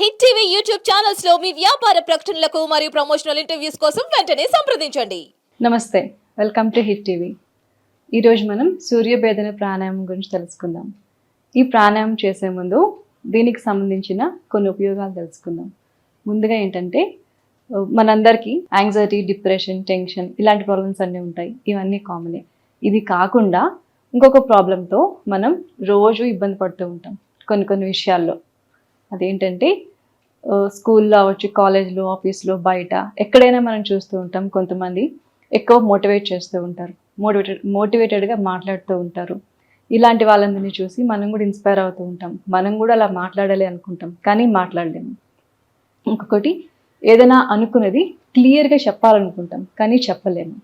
Hit TV YouTube ఛానల్స్లో మీ వ్యాపార ప్రకటనలకు మరియు ప్రమోషనల్ ఇంటర్వ్యూస్ కోసం వెంటనే సంప్రదించండి. నమస్తే వెల్కమ్ టు హిట్ టీవీ. ఈరోజు మనం సూర్యభేదన ప్రాణాయామం గురించి తెలుసుకుందాం. ఈ ప్రాణాయామం చేసే ముందు దీనికి సంబంధించిన కొన్ని ఉపయోగాలు తెలుసుకుందాం. ముందుగా ఏంటంటే మనందరికీ యాంగ్జైటీ డిప్రెషన్ టెన్షన్ ఇలాంటి ప్రాబ్లమ్స్ అన్నీ ఉంటాయి. ఇవన్నీ కామనే ఇది కాకుండా ఇంకొక ప్రాబ్లంతో మనం రోజు ఇబ్బంది పడుతూ ఉంటాం కొన్ని కొన్ని విషయాల్లో. అదేంటంటే స్కూల్లో అవ్వచ్చు కాలేజ్లో ఆఫీస్లో బయట ఎక్కడైనా మనం చూస్తూ ఉంటాం కొంతమంది. ఎక్కువ మోటివేట్ చేస్తూ ఉంటారు. మోటివేటెడ్ మోటివేటెడ్గా మాట్లాడుతూ ఉంటారు. ఇలాంటి వాళ్ళందరినీ చూసి మనం కూడా ఇన్స్పైర్ అవుతూ ఉంటాం. మనం కూడా అలా మాట్లాడాలి అనుకుంటాం కానీ మాట్లాడలేము ఇంకొకటి ఏదైనా అనుకున్నది క్లియర్గా చెప్పాలనుకుంటాం కానీ చెప్పలేము.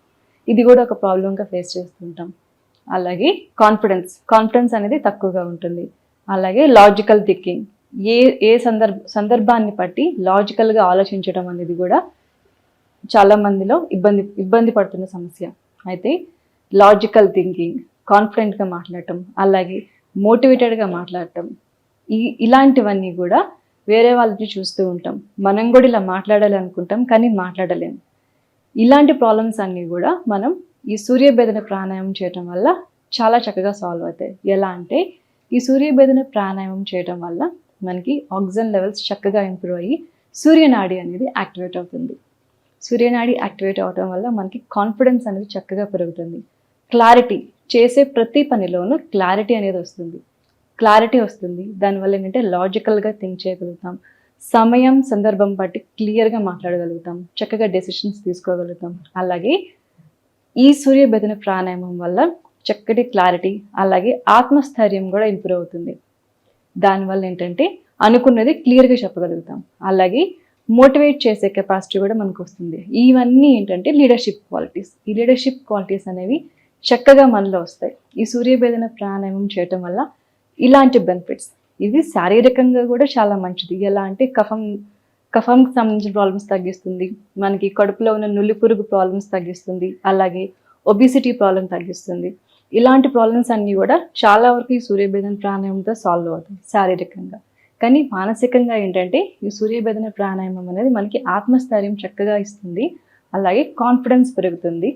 ఇది కూడా ఒక ప్రాబ్లంగా ఫేస్ చేస్తుంటాం అలాగే కాన్ఫిడెన్స్ కాన్ఫిడెన్స్ అనేది తక్కువగా ఉంటుంది. అలాగే లాజికల్ థింకింగ్ ఏ ఏ సందర్భ సందర్భాన్ని బట్టి లాజికల్గా ఆలోచించడం అనేది కూడా చాలామందిలో ఇబ్బంది ఇబ్బంది పడుతున్న సమస్య. అయితే లాజికల్ థింకింగ్ కాన్ఫిడెంట్గా మాట్లాడటం అలాగే మోటివేటెడ్గా మాట్లాడటం ఈ ఇలాంటివన్నీ కూడా వేరే వాళ్ళని చూస్తూ ఉంటాం. మనం కూడా ఇలా మాట్లాడాలి అనుకుంటాం కానీ మాట్లాడలేము ఇలాంటి ప్రాబ్లమ్స్ అన్నీ కూడా మనం ఈ సూర్యభేదన ప్రాణాయామం చేయటం వల్ల చాలా చక్కగా సాల్వ్ అవుతాయి. ఎలా అంటే ఈ సూర్యభేదన ప్రాణాయామం చేయటం వల్ల మనకి ఆక్సిజన్ లెవెల్స్ చక్కగా ఇంప్రూవ్ అయ్యి సూర్యనాడి అనేది యాక్టివేట్ అవుతుంది. సూర్యనాడి యాక్టివేట్ అవడం వల్ల మనకి కాన్ఫిడెన్స్ అనేది చక్కగా పెరుగుతుంది. క్లారిటీ చేసే ప్రతి పనిలోనూ క్లారిటీ అనేది వస్తుంది. క్లారిటీ వస్తుంది. దానివల్ల ఏంటంటే లాజికల్గా థింక్ చేయగలుగుతాం. సమయం సందర్భం బట్టి క్లియర్గా మాట్లాడగలుగుతాం. చక్కగా డెసిషన్స్ తీసుకోగలుగుతాం. అలాగే ఈ సూర్యబెదన ప్రాణాయామం వల్ల చక్కటి క్లారిటీ అలాగే ఆత్మస్థైర్యం కూడా ఇంప్రూవ్ అవుతుంది. దానివల్ల ఏంటంటే అనుకున్నది క్లియర్గా చెప్పగలుగుతాం. అలాగే మోటివేట్ చేసే కెపాసిటీ కూడా మనకు వస్తుంది. ఇవన్నీ ఏంటంటే లీడర్షిప్ క్వాలిటీస్ ఈ లీడర్షిప్ క్వాలిటీస్ అనేవి చక్కగా మనలో వస్తాయి. ఈ సూర్యభేదన ప్రాణాయామం చేయటం వల్ల ఇలాంటి బెనిఫిట్స్ ఇది శారీరకంగా కూడా చాలా మంచిది. ఎలా అంటే కఫం కఫంకి సంబంధించిన ప్రాబ్లమ్స్ తగ్గిస్తుంది. మనకి కడుపులో ఉన్న నుల్లి పురుగు ప్రాబ్లమ్స్ తగ్గిస్తుంది. అలాగే ఒబిసిటీ ప్రాబ్లం తగ్గిస్తుంది. ఇలాంటి ప్రాబ్లమ్స్ అన్నీ కూడా చాలా వరకు ఈ సూర్యభేదన ప్రాణాయామంతో సాల్వ్ అవుతాయి శారీరకంగా. కానీ మానసికంగా ఏంటంటే ఈ సూర్యభేదన ప్రాణాయామం అనేది మనకి ఆత్మస్థైర్యం చక్కగా ఇస్తుంది అలాగే కాన్ఫిడెన్స్ పెరుగుతుంది.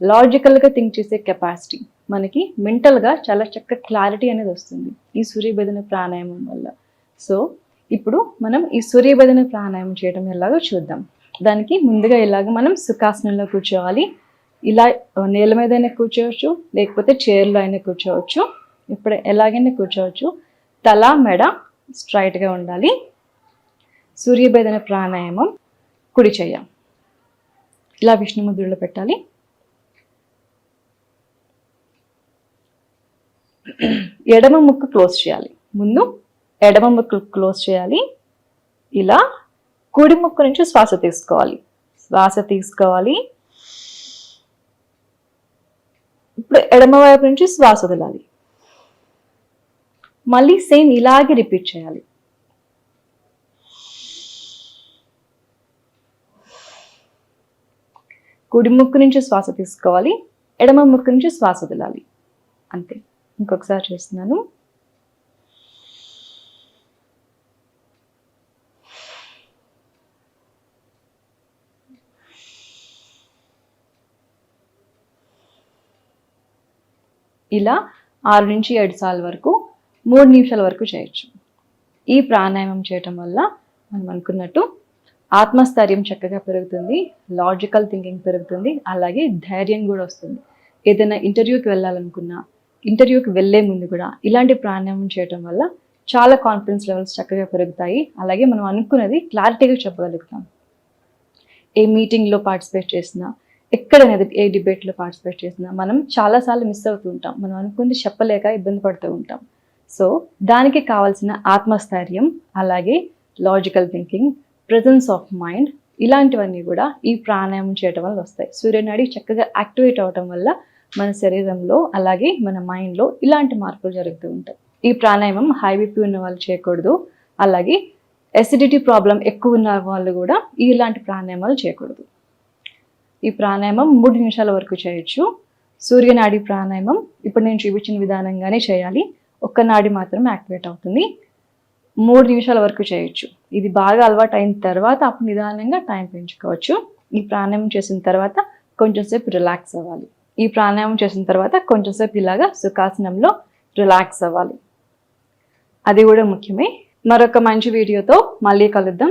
లాజికల్గా థింక్ చేసే కెపాసిటీ మనకి మెంటల్గా చాలా చక్క క్లారిటీ అనేది వస్తుంది ఈ సూర్యభేదన ప్రాణాయామం వల్ల. సో ఇప్పుడు మనం ఈ సూర్యభేదన ప్రాణాయామం చేయడం ఎలాగో చూద్దాం. దానికి ముందుగా ఇలాగ మనం సుఖాసనంలో కూర్చోవాలి. ఇలా నేల మీద అయినా కూర్చోవచ్చు లేకపోతే చైర్లో అయినా కూర్చోవచ్చు. ఇప్పుడు ఎలాగైనా కూర్చోవచ్చు. తల మెడ స్ట్రైట్గా ఉండాలి. సూర్యభేదన ప్రాణాయామం కుడి చెయ్య. ఇలా విష్ణు ముద్రలో పెట్టాలి. ఎడమ ముక్కు క్లోజ్ చేయాలి. ముందు ఎడమ ముక్కు క్లోజ్ చేయాలి. ఇలా కుడి ముక్కు నుంచి శ్వాస తీసుకోవాలి. శ్వాస తీసుకోవాలి. ఇప్పుడు ఎడమ వైపు నుంచి శ్వాస వదలాలి. మళ్ళీ సేమ్ ఇలాగే రిపీట్ చేయాలి. కుడి ముక్కు నుంచి శ్వాస తీసుకోవాలి. ఎడమ ముక్కు నుంచి శ్వాస వదలాలి. అంతే. ఇంకొకసారి చేస్తున్నాను. ఇలా ఆరు నుంచి ఏడు సార్లు వరకు మూడు నిమిషాల వరకు చేయొచ్చు. ఈ ప్రాణాయామం చేయటం వల్ల మనం అనుకున్నట్టు ఆత్మస్థైర్యం చక్కగా పెరుగుతుంది లాజికల్ థింకింగ్ పెరుగుతుంది అలాగే ధైర్యం కూడా వస్తుంది. ఏదైనా ఇంటర్వ్యూకి వెళ్ళాలనుకున్నా ఇంటర్వ్యూకి వెళ్ళే ముందు కూడా ఇలాంటి ప్రాణాయామం చేయటం వల్ల చాలా కాన్ఫిడెన్స్ లెవెల్స్ చక్కగా పెరుగుతాయి. అలాగే మనం అనుకున్నది క్లారిటీగా చెప్పగలుగుతాం. ఏ మీటింగ్లో పార్టిసిపేట్ చేసినా ఎక్కడైనా ఏ డిబేట్లో పార్టిసిపేట్ చేసినా మనం చాలాసార్లు మిస్ అవుతూ ఉంటాం. మనం అనుకుంది చెప్పలేక ఇబ్బంది పడుతూ ఉంటాం. సో దానికి కావాల్సిన ఆత్మస్థైర్యం అలాగే logical thinking presence of mind ఇలాంటివన్నీ కూడా ఈ ప్రాణాయామం చేయటం వల్ల వస్తాయి. సూర్యనాడి చక్కగా యాక్టివేట్ అవటం వల్ల మన శరీరంలో అలాగే మన మైండ్లో ఇలాంటి మార్పులు జరుగుతూ ఉంటాయి. ఈ ప్రాణాయామం హై బీపీ ఉన్న వాళ్ళు చేయకూడదు. అలాగే ఎసిడిటీ ప్రాబ్లం ఎక్కువ ఉన్న వాళ్ళు కూడా ఇలాంటి ప్రాణాయామాలు చేయకూడదు. ఈ ప్రాణాయామం మూడు నిమిషాల వరకు చేయొచ్చు. సూర్యనాడి ప్రాణాయామం ఇప్పుడు నేను చూపించిన విధానంగానే చేయాలి. ఒక్క నాడి మాత్రం యాక్టివేట్ అవుతుంది. మూడు నిమిషాల వరకు చేయొచ్చు. ఇది బాగా అలవాటు అయిన తర్వాత అప్పుడు నిదానంగా టైం పెంచుకోవచ్చు. ఈ ప్రాణాయామం చేసిన తర్వాత కొంచెంసేపు రిలాక్స్ అవ్వాలి. ఈ ప్రాణాయామం చేసిన తర్వాత కొంచెం సేపు ఇలాగా సుఖాసనంలో రిలాక్స్ అవ్వాలి. అది కూడా ముఖ్యమే. మరొక మంచి వీడియోతో మళ్ళీ కలుద్దాం.